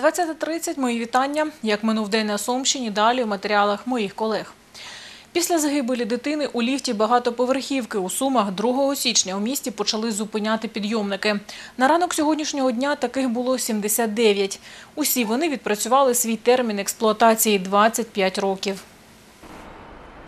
20.30. Мої вітання. Як минув день на Сумщині, далі в матеріалах моїх колег. Після загибелі дитини у ліфті багатоповерхівки у Сумах 2 січня у місті почали зупиняти підйомники. На ранок сьогоднішнього дня таких було 79. Усі вони відпрацювали свій термін експлуатації 25 років.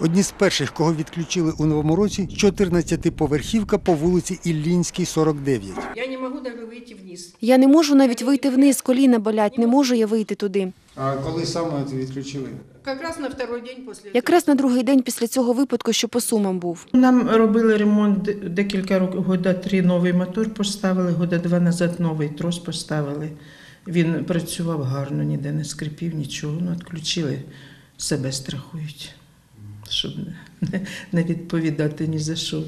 Одні з перших, кого відключили у новому році, 14-поверхівка по вулиці Іллінській, 49. Я не могу даже выйти вниз. Я не можу навіть вийти вниз, коліна болять, не можу я вийти туди. А коли саме це відключили? Как раз на второй день после Якраз на другий день після цього випадку, що по сумам був. Нам робили ремонт декілька років, года три новий мотор поставили, года два назад новий трос поставили. Він працював гарно, ніде не скрипів, нічого. Ну, відключили, себе страхують, щоб не, відповідати ні за що.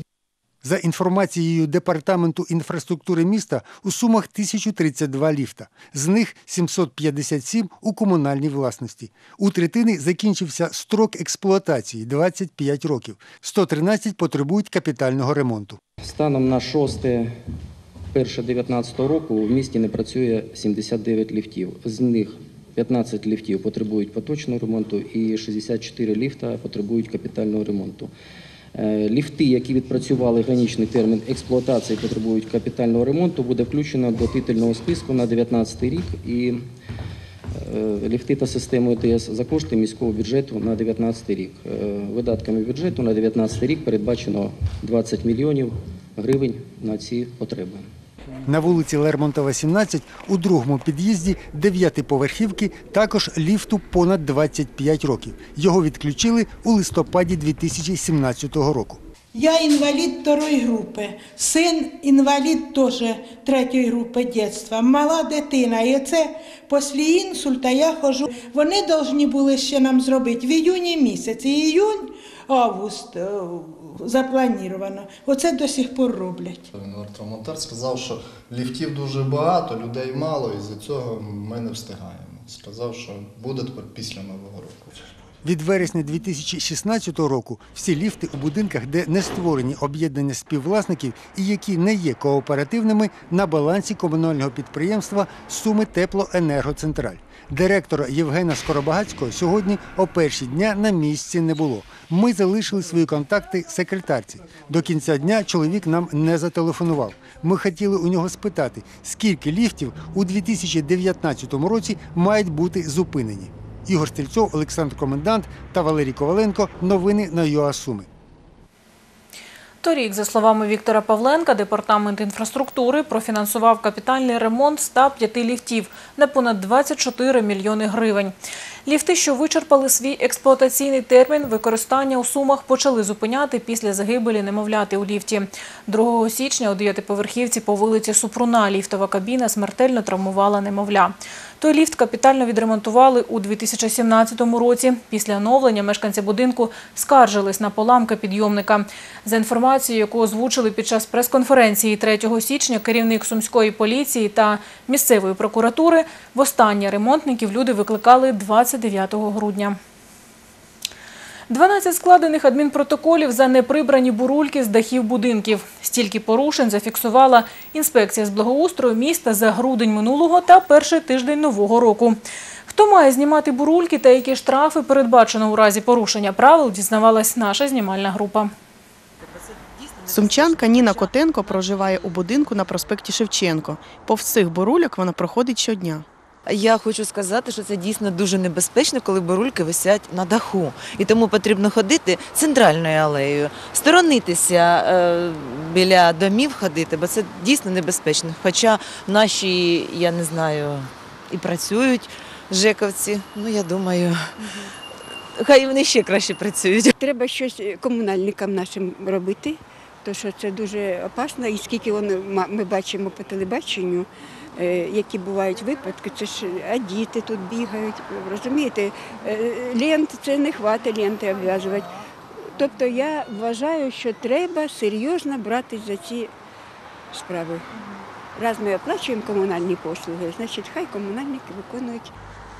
За інформацією Департаменту інфраструктури міста, у Сумах 1032 ліфта. З них 757 у комунальній власності. У третини закінчився строк експлуатації – 25 років. 113 потребують капітального ремонту. Станом на 6 1 19 року в місті не працює 79 ліфтів. З них 15 ліфтів потребують поточного ремонту і 64 ліфта потребують капітального ремонту. Е, Ліфти, які відпрацювали граничний термін експлуатації, потребують капітального ремонту, буде включено до титульного списку на 2019 рік і е, ліфти та систему ЕТС за кошти міського бюджету на 2019 рік. Е, Видатками бюджету на 2019 рік передбачено 20 мільйонів гривень на ці потреби. На вулиці Лермонтова, 17, у другому під'їзді дев'ятиповерхівки також ліфту понад 25 років. Його відключили у листопаді 2017 року. Я інвалід второї групи, син інвалід теж третьої групи дитинства, мала дитина. І оце після інсульта я ходжу. Вони повинні були ще нам зробити в іюні місяці. Іюнь, август е, заплановано. Оце до сих пор роблять. Він електромонтер сказав, що ліфтів дуже багато, людей мало, і з-за цього ми не встигаємо. Сказав, що буде тепер після Нового року. Від вересня 2016 року всі ліфти у будинках, де не створені об'єднання співвласників і які не є кооперативними, на балансі комунального підприємства Суми Теплоенергоцентраль. Директора Євгена Скоробагацького сьогодні о перші дня на місці не було. Ми залишили свої контакти секретарці. До кінця дня чоловік нам не зателефонував. Ми хотіли у нього спитати, скільки ліфтів у 2019 році мають бути зупинені. Ігор Стільцов, Олександр Комендант та Валерій Коваленко. Новини на ЮАСуми. Торік, за словами Віктора Павленка, департамент інфраструктури профінансував капітальний ремонт 105 ліфтів на понад 24 мільйони гривень. Ліфти, що вичерпали свій експлуатаційний термін використання у Сумах, почали зупиняти після загибелі немовляти у ліфті. 2 січня у дев'ятиповерхівці по вулиці Супруна ліфтова кабіна смертельно травмувала немовля. Той ліфт капітально відремонтували у 2017 році. Після оновлення мешканці будинку скаржились на поламки підйомника. За інформацією, яку озвучили під час прес-конференції 3 січня керівник Сумської поліції та місцевої прокуратури, востаннє ремонтників люди викликали 29 грудня. 12 складених адмінпротоколів за неприбрані бурульки з дахів будинків. Стільки порушень зафіксувала інспекція з благоустрою міста за грудень минулого та перший тиждень нового року. Хто має знімати бурульки та які штрафи передбачено у разі порушення правил, дізнавалась наша знімальна група. Сумчанка Ніна Котенко проживає у будинку на проспекті Шевченко. Повз цих бурульок вона проходить щодня. Я хочу сказати, що це дійсно дуже небезпечно, коли бурульки висять на даху. І тому потрібно ходити центральною алеєю, сторонитися е, біля домів ходити, бо це дійсно небезпечно. Хоча наші, я не знаю, і працюють жековці, ну я думаю, хай вони ще краще працюють. Треба щось комунальникам нашим робити, тому що це дуже опасно. І скільки вони, ми бачимо по телебаченню, які бувають випадки, це ж а діти тут бігають. Розумієте, Е, лент це не хватить ленти обв'язувати. Тобто я вважаю, що треба серйозно братись за ці справи. Раз ми оплачуємо комунальні послуги, значить хай комунальники виконують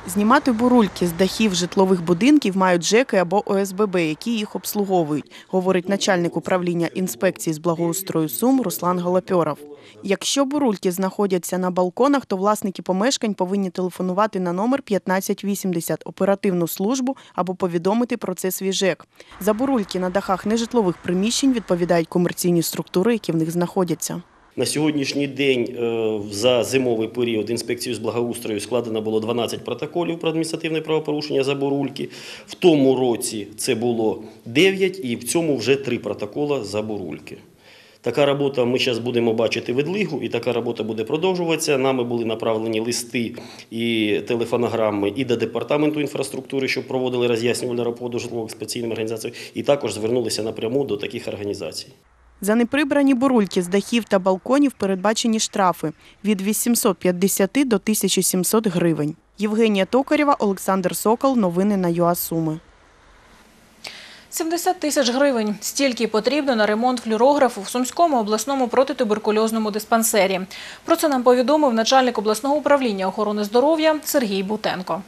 Знімати бурульки з дахів житлових будинків мають ЖЕКи або ОСББ, які їх обслуговують, говорить начальник управління інспекції з благоустрою Сум Руслан Голопьоров. Якщо бурульки знаходяться на балконах, то власники помешкань повинні телефонувати на номер 1580 оперативну службу або повідомити про це свій ЖЕК. За бурульки на дахах нежитлових приміщень відповідають комерційні структури, які в них знаходяться. На сьогоднішній день е, за зимовий період інспекцією з благоустрою складено було 12 протоколів про адміністративне правопорушення за бурульки. В тому році це було 9 і в цьому вже 3 протоколи за бурульки. Така робота ми зараз будемо бачити відлигу, і така робота буде продовжуватися. Нами були направлені листи і телефонограми і до департаменту інфраструктури, щоб проводили роз'яснювальну роботу житлових спеційним організаціям, і також звернулися напряму до таких організацій. За неприбрані бурульки з дахів та балконів передбачені штрафи від 850 до 1700 гривень. Євгенія Токарєва, Олександр Сокол. Новини на ЮАСуми. 70 тисяч гривень. Стільки потрібно на ремонт флюорографу в Сумському обласному протитуберкульозному диспансері. Про це нам повідомив начальник обласного управління охорони здоров'я Сергій Бутенко.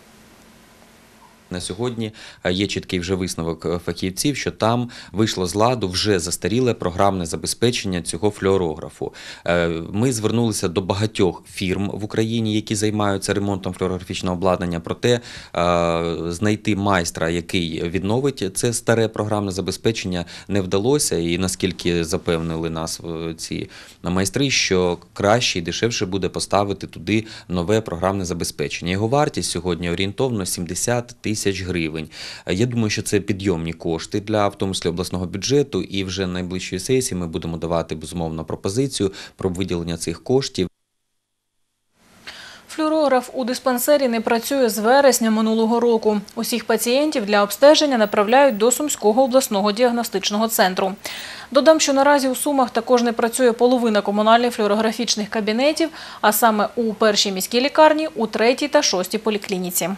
На сьогодні е, є чіткий вже висновок е, фахівців, що там вийшло з ладу вже застаріле програмне забезпечення цього флюорографу. Е, Ми звернулися до багатьох фірм в Україні, які займаються ремонтом флюорографічного обладнання. Проте знайти майстра, який відновить це старе програмне забезпечення, не вдалося. І наскільки запевнили нас ці майстри, що краще і дешевше буде поставити туди нове програмне забезпечення. Його вартість сьогодні орієнтовно 70 тисяч гривень. Е, Я думаю, що це підйомні кошти для в тому числі обласного бюджету, і вже на найближчої сесії ми будемо давати безумовно пропозицію про виділення цих коштів. Флюорограф у диспансері не працює з вересня минулого року. Усіх пацієнтів для обстеження направляють до Сумського обласного діагностичного центру. Додам, що наразі у Сумах також не працює половина комунальних флюорографічних кабінетів, а саме у першій міській лікарні, у третій та шостій поліклініці.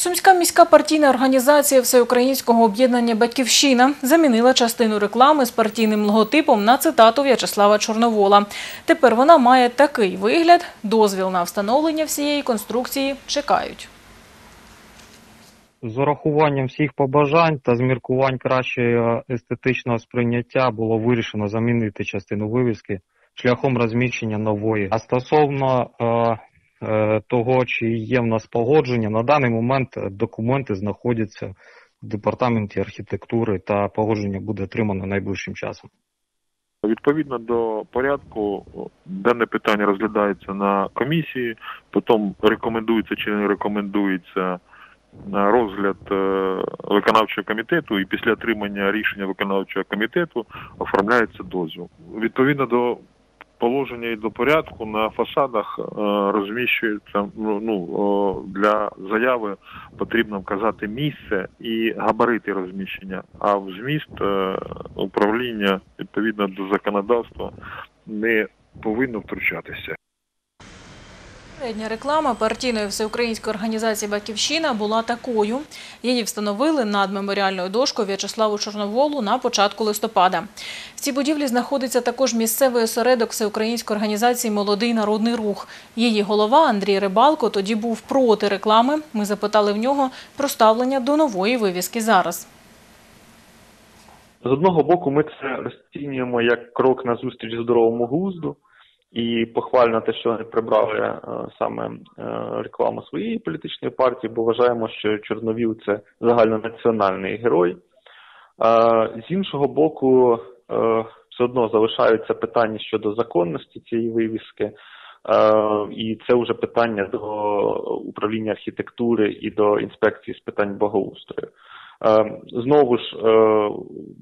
Сумська міська партійна організація Всеукраїнського об'єднання Батьківщина замінила частину реклами з партійним логотипом на цитату В'ячеслава Чорновола. Тепер вона має такий вигляд: дозвіл на встановлення всієї конструкції чекають. З урахуванням всіх побажань та з міркувань кращого естетичного сприйняття було вирішено замінити частину вивіски шляхом розміщення нової. А стосовно е, того, чи є в нас погодження, на даний момент документи знаходяться в департаменті архітектури та погодження буде отримано найближчим часом. Відповідно до порядку, дане питання розглядається на комісії, потім рекомендується чи не рекомендується розгляд е, виконавчого комітету, і після отримання рішення виконавчого комітету оформляється дозвіл. Відповідно до положення і до порядку на фасадах е, розміщується ну, ну для заяви потрібно вказати місце і габарити розміщення. А в зміст е, управління відповідно до законодавства не повинно втручатися. Передня реклама партійної всеукраїнської організації Батьківщина була такою. Її встановили над меморіальною дошкою В'ячеславу Чорноволу на початку листопада. В цій будівлі знаходиться також місцевий осередок всеукраїнської організації Молодий народний рух. Її голова Андрій Рибалко тоді був проти реклами. Ми запитали в нього про ставлення до нової вивіски зараз. З одного боку, ми це розцінюємо як крок на зустріч здоровому глузду. І похвально те, що вони прибрали е, саме е, рекламу своєї політичної партії, бо вважаємо, що Чорновіл це загальнонаціональний герой. Е, з іншого боку, все одно залишаються питання щодо законності цієї вивіски, і це вже питання до управління архітектури і до інспекції з питань благоустрою. Знову ж,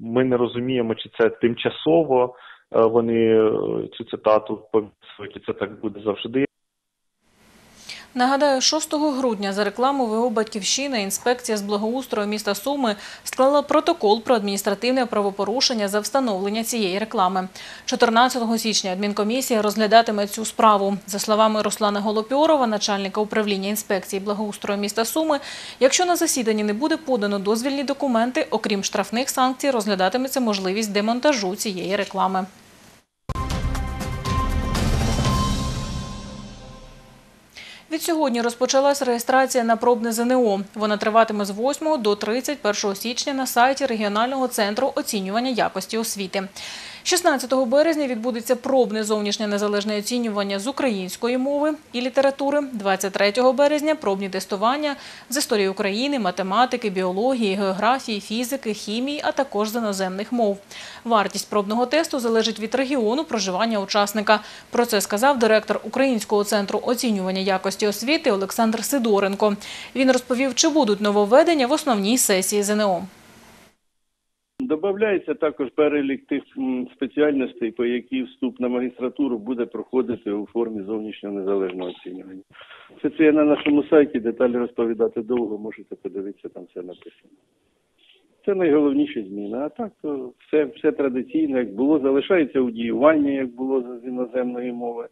ми не розуміємо, чи це тимчасово вони е, цю цитату повісують, і це так буде завжди. Нагадаю, 6 грудня за рекламу ВО «Батьківщина» інспекція з благоустрою міста Суми склала протокол про адміністративне правопорушення за встановлення цієї реклами. 14 січня адмінкомісія розглядатиме цю справу. За словами Руслана Голопьорова, начальника управління інспекції благоустрою міста Суми, якщо на засіданні не буде подано дозвільні документи, окрім штрафних санкцій, розглядатиметься можливість демонтажу цієї реклами. Відсьогодні розпочалась реєстрація на пробне ЗНО. Вона триватиме з 8 до 31 січня на сайті регіонального центру оцінювання якості освіти. 16 березня відбудеться пробне зовнішнє незалежне оцінювання з української мови і літератури. 23 березня пробні тестування з історії України, математики, біології, географії, фізики, хімії, а також з іноземних мов. Вартість пробного тесту залежить від регіону проживання учасника. Про це сказав директор Українського центру оцінювання якості освіти Олександр Сидоренко. Він розповів, чи будуть нововведення в основній сесії ЗНО. Добавляється також перелік тих спеціальностей, по які вступ на магістратуру буде проходити у формі зовнішнього незалежного оцінювання. Все це є на нашому сайті, деталі розповідати довго, можете подивитися, там все написано. Це найголовніші зміни. А так все, все традиційно, як було, залишається удіювання, як було з іноземної мови.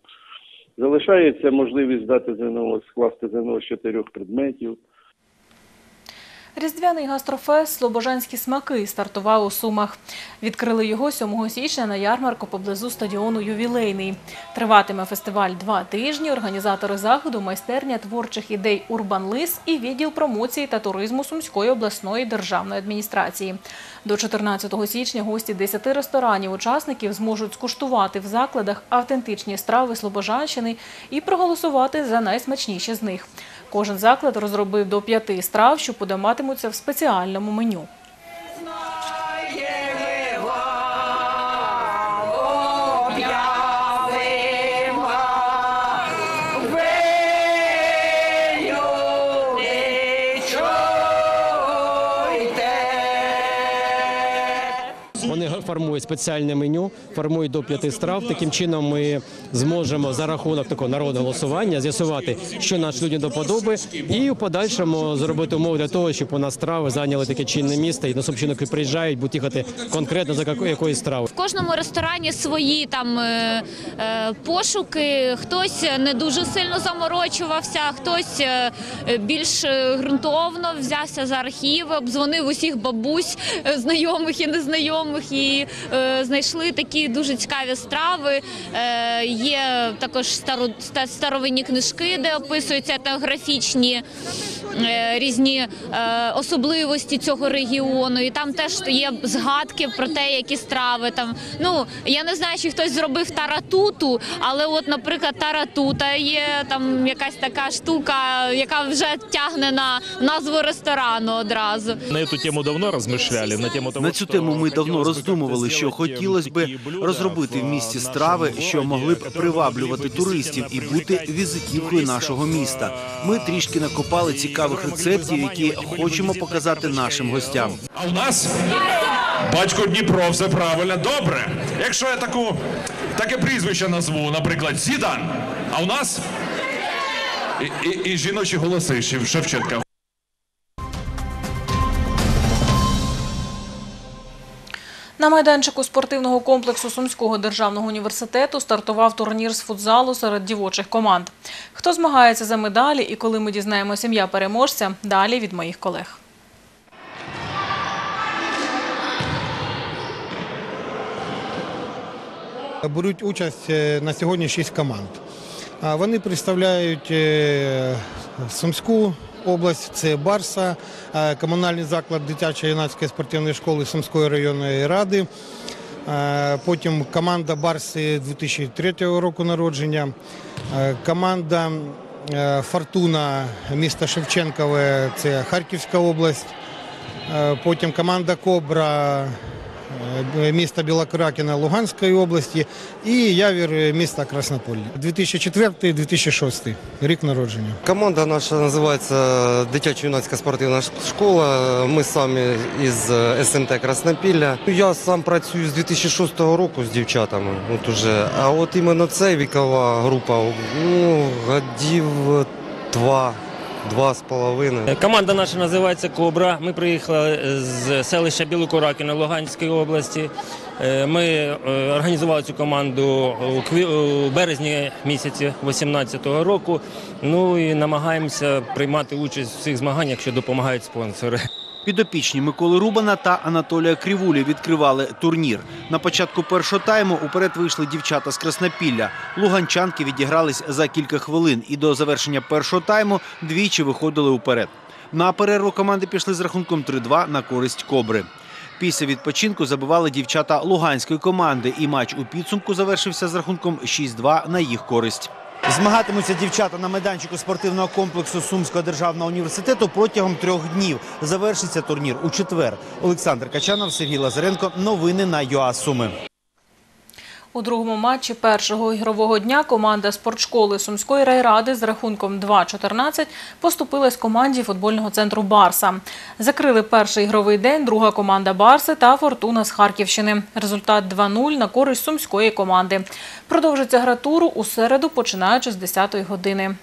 Залишається можливість здати ЗНО, скласти ЗНО з чотирьох предметів. Різдвяний гастрофест «Слобожанські смаки» стартував у Сумах. Відкрили його 7 січня на ярмарку поблизу стадіону «Ювілейний». Триватиме фестиваль два тижні. Організатори заходу – майстерня творчих ідей «Урбан Лис» і відділ промоції та туризму Сумської обласної державної адміністрації. До 14 січня гості 10 ресторанів учасників зможуть скуштувати в закладах автентичні страви Слобожанщини і проголосувати за найсмачніші з них. Кожен заклад розробив до п'яти страв, що подаватимуться в спеціальному меню. Формують спеціальне меню, формують до п'яти страв. Таким чином ми зможемо за рахунок такого народного голосування з'ясувати, що наш людям до подоби, і в подальшому зробити умови для того, щоб у нас страви зайняли таке чинне місце, і на сумчинок приїжджають, будуть їхати конкретно за яко- якоюсь стравою. В кожному ресторані свої там е, е, пошуки. Хтось не дуже сильно заморочувався, хтось е, більш ґрунтовно взявся за архіви, обдзвонив усіх бабусь, знайомих і незнайомих, і знайшли такі дуже цікаві страви. Е, є також старо, старовинні книжки, де описуються етнографічні е, різні е, особливості цього регіону. І там теж є згадки про те, які страви там. Ну я не знаю, чи хтось зробив таратуту, але от, наприклад, таратута є там якась така штука, яка вже тягне на назву ресторану одразу. На эту тему давно размышляли, на тему того, На цю тему ми давно роздумували, що хотілося би розробити в місті страви, що могли б приваблювати туристів і бути візитівкою нашого міста. Ми трішки накопали цікавих рецептів, які хочемо показати нашим гостям. А у нас батько Дніпро, все правильно, добре. Якщо я таку таке прізвище назву, наприклад, Зідан, а у нас і, і, і жіночі голоси Шев- Шевченка. На майданчику спортивного комплексу Сумського державного університету стартував турнір з футзалу серед дівочих команд. Хто змагається за медалі і коли ми дізнаємося ім'я переможця, далі від моїх колег. Беруть участь е, на сьогодні шість команд. Вони представляють е, Сумську область, це Барса, е, комунальний заклад дитячої юнацької спортивної школи Сумської районної ради. Е, Потім команда Барси 2003 року народження, е, команда Фортуна міста Шевченкове, це Харківська область. Потім команда Кобра міста Білокракіна Луганської області і Явір е, міста Краснополь. 2004-2006 рік народження. Команда наша називається Дитячо-юнацька спортивна школа. Ми самі із СМТ Краснопілля. Я сам працюю з 2006 року з дівчатами. От уже. А от іменно ця вікова група ну, годів два, два з половиною. Команда наша називається Кобра. Ми приїхали з селища Білокуракіна Луганської області. Е, Ми е, організували цю команду у у березні місяці 2018 року. Ну і намагаємося приймати участь в цих змаганнях, що допомагають спонсори. Підопічні Миколи Рубана та Анатолія Крівулі відкривали турнір. На початку першого тайму уперед вийшли дівчата з Краснопілля. Луганчанки відігрались за кілька хвилин і до завершення першого тайму двічі виходили уперед. На перерву команди пішли з рахунком 3-2 на користь Кобри. Після відпочинку забивали дівчата луганської команди, і матч у підсумку завершився з рахунком 6-2 на їх користь. Змагатимуться дівчата на майданчику спортивного комплексу Сумського державного університету протягом трьох днів. Завершиться турнір у четвер. Олександр Качанов, Сергій Лазаренко. Новини на ЮА Суми. У другому матчі першого ігрового дня команда спортшколи Сумської райради з рахунком 2-14 поступилась команді футбольного центру Барса. Закрили перший ігровий день друга команда Барси та Фортуна з Харківщини. Результат 2-0 на користь сумської команди. Продовжиться гра туру у середу, починаючи з 10-ї години.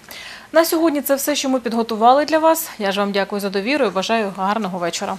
На сьогодні це все, що ми підготували для вас. Я ж вам дякую за довіру і бажаю гарного вечора.